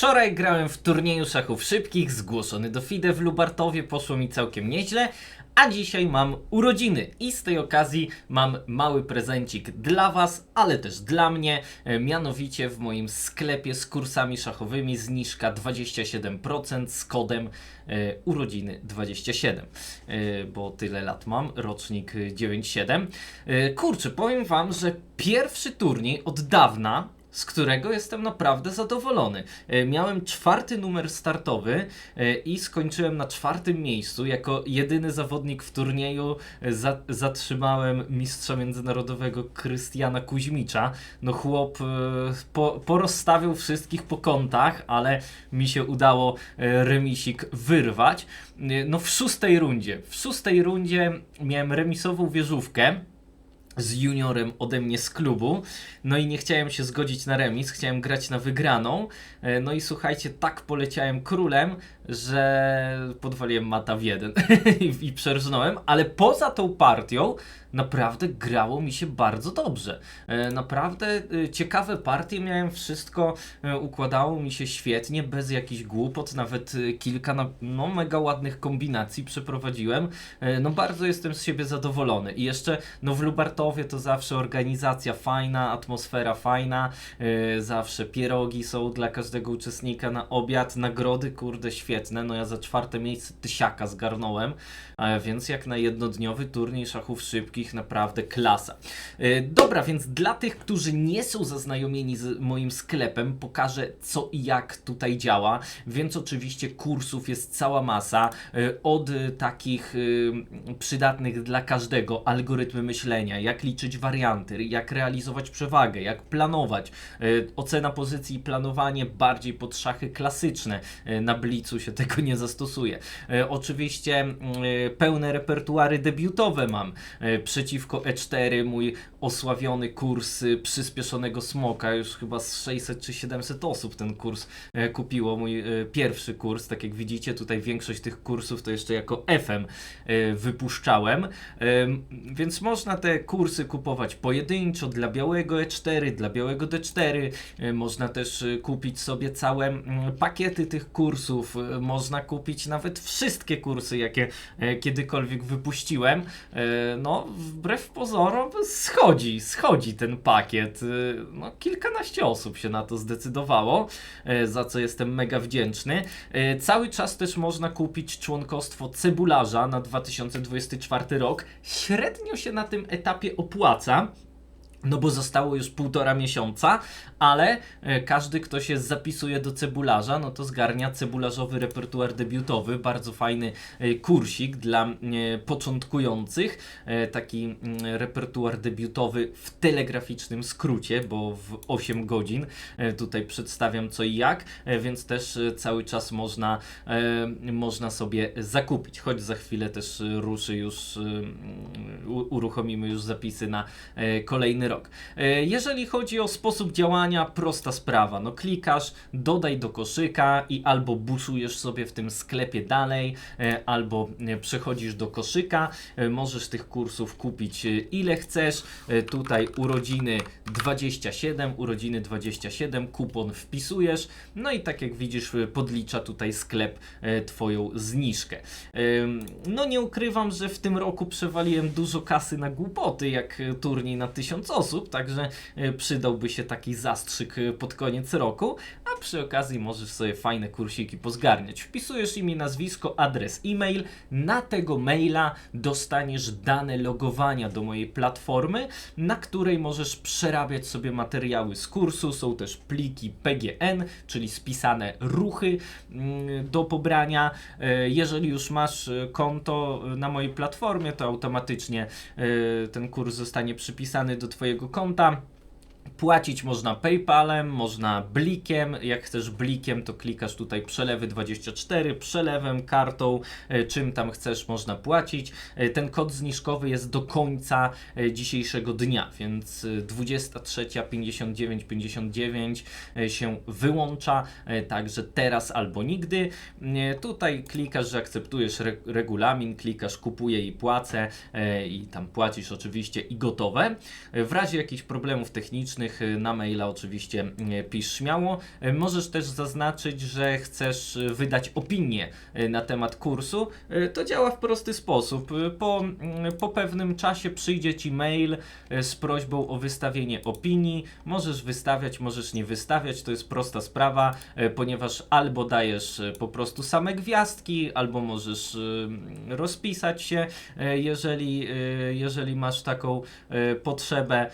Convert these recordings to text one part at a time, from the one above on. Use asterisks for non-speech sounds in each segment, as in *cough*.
Wczoraj grałem w turnieju szachów szybkich, zgłoszony do FIDE w Lubartowie, poszło mi całkiem nieźle, a dzisiaj mam urodziny i z tej okazji mam mały prezencik dla Was, ale też dla mnie, e, mianowicie w moim sklepie z kursami szachowymi zniżka 27% z kodem e, urodziny 27, e, bo tyle lat mam, rocznik e, 97. E, kurczę, powiem Wam, że pierwszy turniej od dawna z którego jestem naprawdę zadowolony. E, Miałem czwarty numer startowy e, i skończyłem na czwartym miejscu. Jako jedyny zawodnik w turnieju e, za zatrzymałem mistrza międzynarodowego Krystiana Kuźmicza. No chłop po porozstawiał wszystkich po kątach, ale mi się udało remisik wyrwać. No w szóstej rundzie. W szóstej rundzie miałem remisową wieżówkę z juniorem ode mnie z klubu. No i nie chciałem się zgodzić na remis, chciałem grać na wygraną. E, No i słuchajcie, tak poleciałem królem, że podwaliłem mata w jeden *laughs* i, przerżnąłem, ale poza tą partią naprawdę grało mi się bardzo dobrze. E, Naprawdę e, ciekawe partie miałem, wszystko układało mi się świetnie, bez jakichś głupot, nawet kilka na, no, mega ładnych kombinacji przeprowadziłem. No bardzo jestem z siebie zadowolony. I jeszcze no w Lubartowie to zawsze organizacja fajna, atmosfera fajna, e, zawsze pierogi są dla każdego uczestnika na obiad, nagrody kurde świetne. No ja za czwarte miejsce tysiaka zgarnąłem, e, więc jak na jednodniowy turniej szachów szybkich naprawdę klasa. E, Dobra, więc dla tych, którzy nie są zaznajomieni z moim sklepem, pokażę co i jak tutaj działa. Więc oczywiście kursów jest cała masa. e, Od takich przydatnych dla każdego algorytmy myślenia, jak liczyć warianty, jak realizować przewagę, jak planować. E, Ocena pozycji i planowanie bardziej pod szachy klasyczne. E, Na blicu się tego nie zastosuje. E, Oczywiście mm, pełne repertuary debiutowe mam. Przeciwko E4 mój osławiony kurs przyspieszonego smoka. Już chyba z 600 czy 700 osób ten kurs kupiło. Mój pierwszy kurs. Tak jak widzicie, tutaj większość tych kursów to jeszcze jako FM wypuszczałem. Em, Więc można te kursy kupować pojedynczo dla białego E4, dla białego D4. E, Można też e, kupić sobie całe pakiety tych kursów. E, Można kupić nawet wszystkie kursy, jakie kiedykolwiek wypuściłem. No, wbrew pozorom schodzi, schodzi ten pakiet. No, kilkanaście osób się na to zdecydowało, za co jestem mega wdzięczny. Cały czas też można kupić członkostwo cebularza na 2024 rok. Średnio się na tym etapie opłaca. No bo zostało już półtora miesiąca, ale e, każdy, kto się zapisuje do cebularza, no to zgarnia cebularzowy repertuar debiutowy, bardzo fajny e, kursik dla e, początkujących, taki mm, repertuar debiutowy w telegraficznym skrócie, bo w 8 godzin. Tutaj przedstawiam co i jak, więc też cały czas można, można sobie zakupić, choć za chwilę też ruszy już, uruchomimy już zapisy na kolejny E, Jeżeli chodzi o sposób działania, prosta sprawa. No klikasz, dodaj do koszyka i albo buszujesz sobie w tym sklepie dalej, e, albo e, przechodzisz do koszyka. Możesz tych kursów kupić ile chcesz. Tutaj urodziny 27, urodziny 27, kupon wpisujesz. No i tak jak widzisz, podlicza tutaj sklep Twoją zniżkę. No nie ukrywam, że w tym roku przewaliłem dużo kasy na głupoty, jak turniej na 1000 osób, także e, przydałby się taki zastrzyk e, pod koniec roku, przy okazji możesz sobie fajne kursiki pozgarniać. Wpisujesz imię, nazwisko, adres e-mail, na tego maila dostaniesz dane logowania do mojej platformy, na której możesz przerabiać sobie materiały z kursu, są też pliki PGN, czyli spisane ruchy mm, do pobrania. E, Jeżeli już masz e, konto e, na mojej platformie, to automatycznie ten kurs zostanie przypisany do Twojego konta. Płacić można PayPalem, można blikiem. Jak chcesz blikiem, to klikasz tutaj przelewy 24, przelewem, kartą, e, czym tam chcesz, można płacić. E, Ten kod zniżkowy jest do końca e, dzisiejszego dnia, więc e, 23.59 59 e, się wyłącza, także teraz albo nigdy. Tutaj klikasz, że akceptujesz re regulamin, klikasz kupuję i płacę i tam płacisz oczywiście i gotowe. W razie jakichś problemów technicznych y, na maila oczywiście y, pisz śmiało. Y, Możesz też zaznaczyć, że chcesz wydać opinię na temat kursu. To działa w prosty sposób. Po, po pewnym czasie przyjdzie Ci mail z prośbą o wystawienie opinii. Możesz wystawiać, możesz nie wystawiać, to jest prosta sprawa, ponieważ albo dajesz po prostu same gwiazdki, albo możesz rozpisać się, jeżeli, jeżeli masz taką potrzebę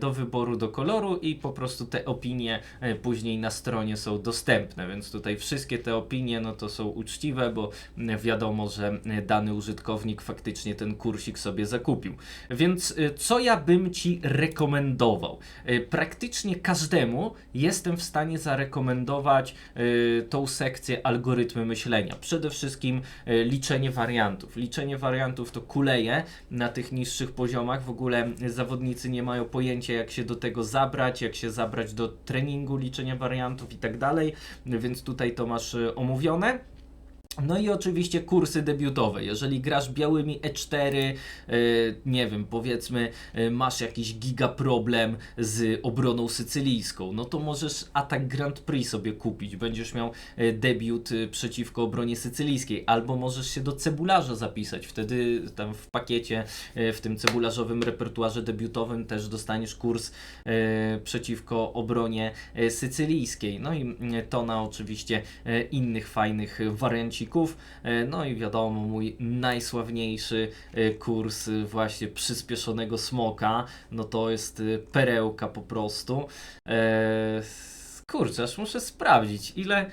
do wyboru do koloru i po prostu te opinie e, później na stronie są dostępne, więc tutaj wszystkie te opinie no to są uczciwe, bo wiadomo, że e, dany użytkownik faktycznie ten kursik sobie zakupił. Więc e, co ja bym Ci rekomendował? Praktycznie każdemu jestem w stanie zarekomendować tą sekcję algorytmy myślenia. Przede wszystkim liczenie wariantów. Liczenie wariantów to kuleje na tych niższych poziomach. W ogóle zawodnicy nie mają pojęcia, jak się do tego zabrać, jak się zabrać do treningu liczenia wariantów i tak dalej, więc tutaj to masz e, omówione. No i oczywiście kursy debiutowe. Jeżeli grasz białymi E4, e, nie wiem, powiedzmy, e, masz jakiś giga problem z obroną sycylijską, no to możesz Atak Grand Prix sobie kupić. Będziesz miał e, debiut przeciwko obronie sycylijskiej, albo możesz się do cebularza zapisać. Wtedy tam w pakiecie, e, w tym cebularzowym repertuarze debiutowym też dostaniesz kurs e, przeciwko obronie sycylijskiej. No i mm, tona oczywiście e, innych fajnych wariancików. E, No i wiadomo, mój najsławniejszy e, kurs e, właśnie przyspieszonego smoka, no to jest perełka po prostu. Kurczę, aż muszę sprawdzić, ile,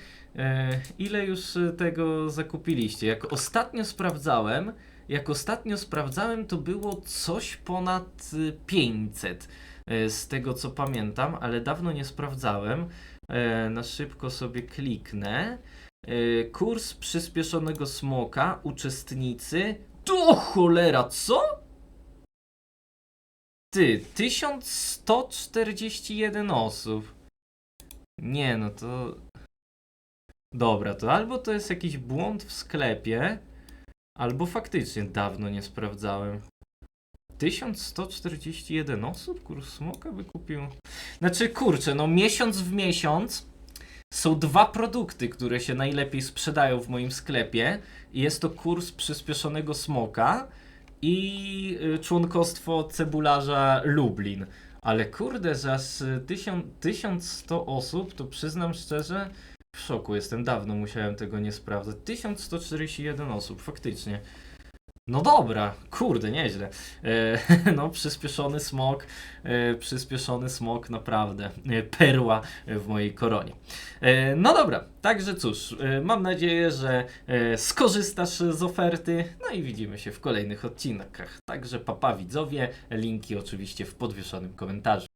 ile już tego zakupiliście. Jak ostatnio sprawdzałem, jak ostatnio sprawdzałem, to było coś ponad e, 500 e, z tego co pamiętam, ale dawno nie sprawdzałem. Na szybko sobie kliknę. E, Kurs przyspieszonego smoka, uczestnicy. Do cholera, co? Ty, 1141 osób. Nie, no to. Dobra, to albo to jest jakiś błąd w sklepie, albo faktycznie dawno nie sprawdzałem. 1141 osób kurs smoka wykupił. Znaczy, kurczę, no miesiąc w miesiąc są dwa produkty, które się najlepiej sprzedają w moim sklepie. Jest to kurs przyspieszonego smoka i y, członkostwo cebularza Lublin. Ale kurde, że aż y, 1000 1100 osób, to przyznam szczerze, w szoku jestem. Dawno musiałem tego nie sprawdzać. 1141 osób, faktycznie. No dobra, kurde, nieźle. E, *laughs* no, przyspieszony smok, e, przyspieszony smok, naprawdę. E, perła w mojej koronie. E, no dobra, także cóż, e, mam nadzieję, że e, skorzystasz z oferty. No i widzimy się w kolejnych odcinkach. Także papa widzowie, linki oczywiście w podwieszonym komentarzu.